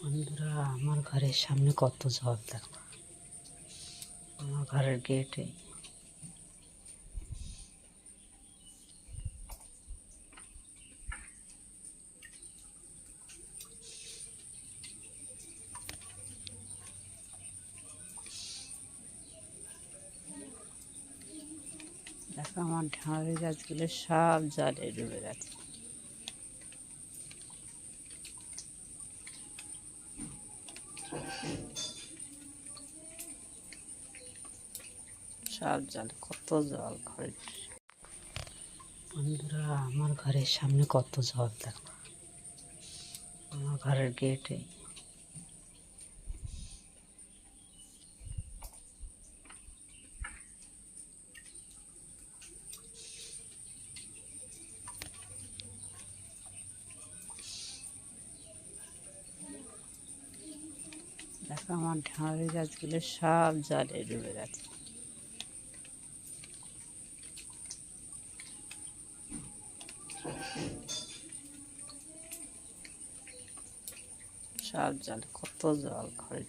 বন্ধুরা, আমার ঘরের সামনে কত জল দেখো। আমার ঘরের গেটে দেখো আমার ঢাঁড়ি গাছগুলো সব জলে ডুবে গেছে। কত জল বন্ধুরা আমার ঘরের সামনে কত জল দেখো। আমার ঘরের গেটে দেখো আমার ঢাঁড়ি গাছগুলো সব জলে ডুবে গেছে। সব জল কত জল ঘরে।